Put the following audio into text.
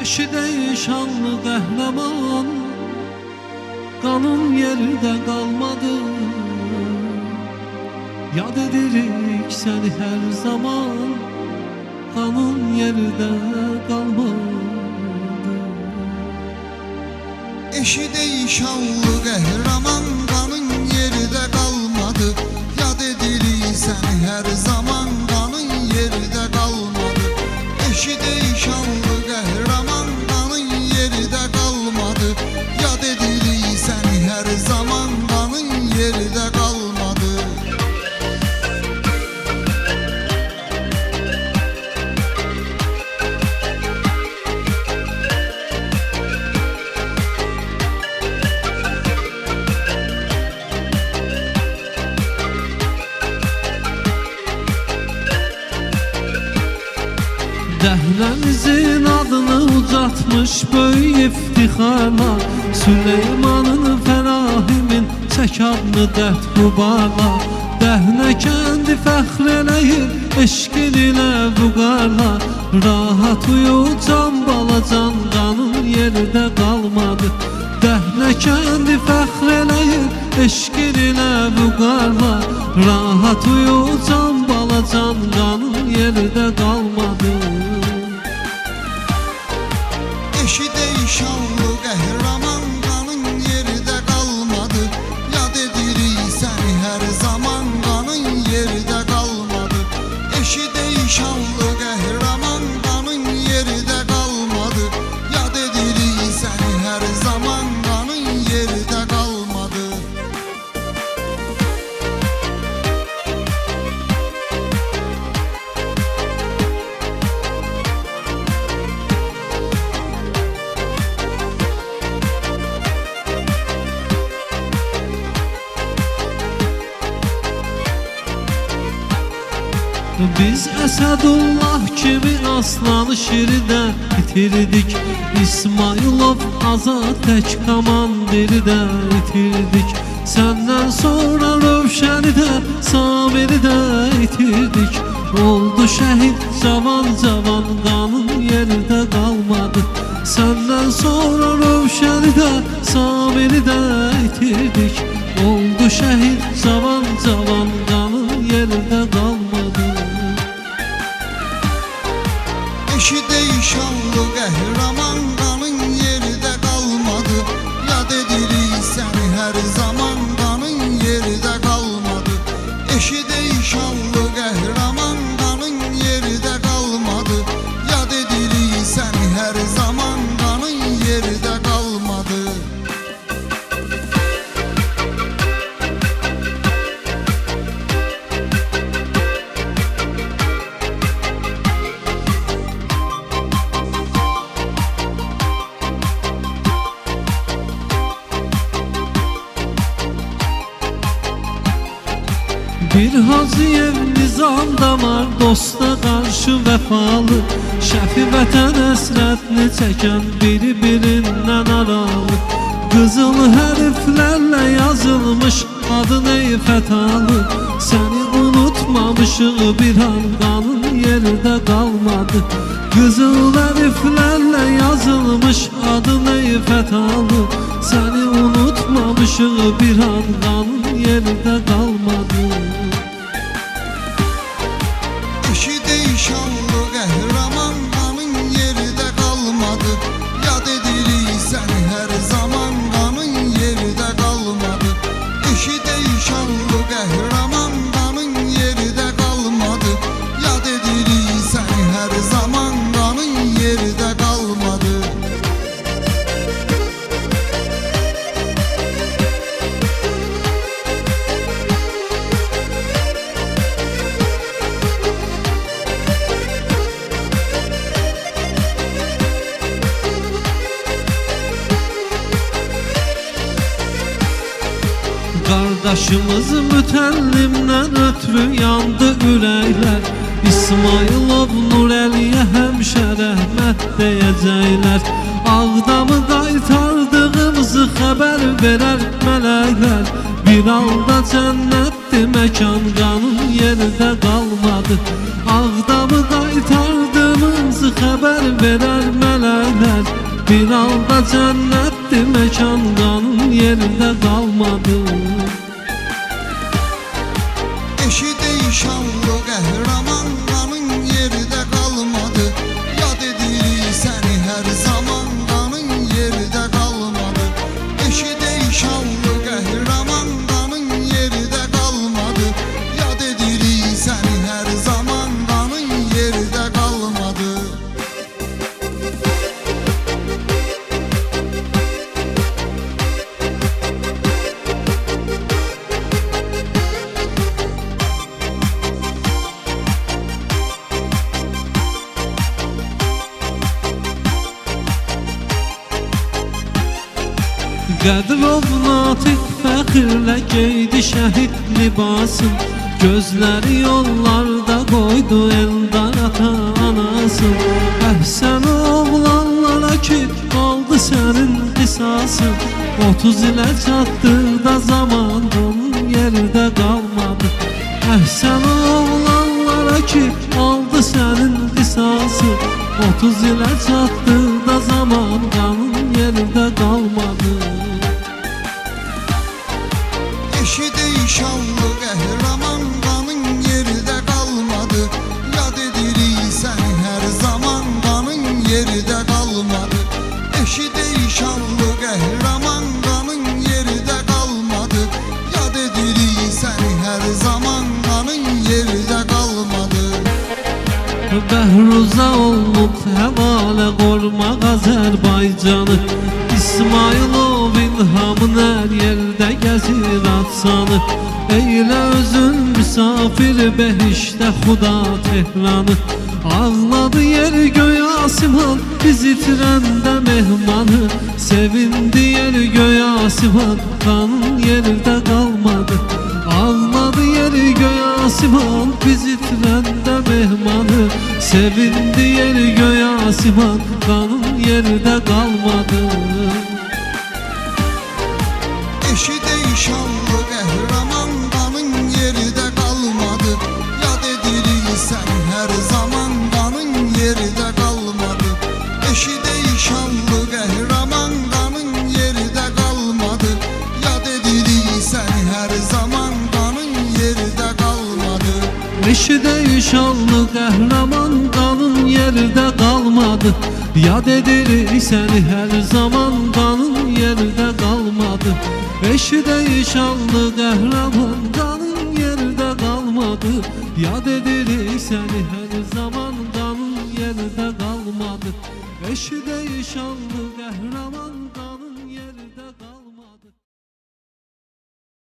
Eşide şanlı qəhrəman Qanın yerdə qalmadı Yad edirik səni hər zaman Qanın yerdə qalmadı Eşide şanlı qəhrəman qanın yerdə qalmadı Yad edirik səni hər zaman şanlı qəhrəman ucatmış böyük iftixarla Süleymanın Fərahimin çək adını dərd qubala Dəhnə kəndi fəxr eləyir eşqin ilə vüqarla Rahat uyu can balacan qanın yerdə qalmadı Dəhnə kəndi fəxr eləyir eşqin ilə vüqarla Rahat uyu can balacan qanın yerdə qalmadı Eşide şanlı qəhrəman qanın Biz Əsədullah kimi aslanı şirdə itirdik İsmailov azad tək komandiri də itirdik Səndən sonra Rövşəni də Samiri də itirdik Oldu şəhid cavan cavan qanın yerdə qalmadı Səndən sonra Rövşəni də Samiri də itirdik Oldu şəhid cavan cavan qanın yerdə qalmadı Eşide şanlı qəhrəman Bir Hacıyev nizam da var dosta qarşı vəfalı Şəfi vətən əsrətini çəkən biri-birindən aralı. Qızıl hərflərlə yazılmış adın ey fətalı Səni unutmamışıq bir an qanın yerdə qalmadı Qızıl hərflərlə yazılmış adın ey fətalı Səni unutmamışıq bir an qanın yerdə qalmadı Eşide Qardaşımız mütəllimdən ötrü yandı ürəklər İsmailov Nurəliyə həmişə rəhmət deyəcəklər Ağdamı qaytardığımızı xəbər verər mələklər Bir anda cənnətdir məkan qanın yerdə qalmadı Ağdamı qaytardığımızı xəbər verər mələklər Bir halda cənnətdir məkan qanın yerdə qalmadı Eşidi şanlı Qədrov natiq fəxirlə geydi şəhid libasın Gözləri yollarda qoydu eldar ata anasın. Əhsən oğlanlara ki oldu sənin qisasın. 30 ilə çatdıqda zaman onun yerdə qalmadı. Əhsən oğlanlara ki oldu sənin qisasın. 30 ilə çatdıqda zaman qanın yerdə qalmadı Eşidi şanlı qəhrəman qanın yerdə qalmadı Yad edirik səni hər zaman qanın yerdə qalmadı Eşidi şanlı qəhrəman qanın yerdə qalmadı Yad edirik səni hər zaman qanın yerdə qalmadı Behruza olub həvalə qormaq Azərbaycanı İsmailov ilhamın hər yerdə gəzir atsanı Eylə özün misafir behişdə xuda Tehranı. Ağladı yer göy asiman biz itirəndə mehmanı. Sevindi yer göy asiman qanın yerdə qalmadı Ağladı yeri göğe asiman Biz itirəndə mehmanı. Sevindi yeri göğe asiman Qanın yerdə qalmadı şanlı qəhrəman qanın yerdə qalmadı Yad edirik sən hər zaman qanın yerdə qalmadı Eşidi şanlı qəhrəman qanın yerdə qalmadı Yad edirik sən hər zaman qanın yerdə qalmadı Eşidə şanlı qəhrəman qanın yerdə qalmadı Yad edirik səni hər zaman qanın yerdə qalmadı Eşidə şanlı qəhrəman qanın yerdə qalmadı Yad edirik səni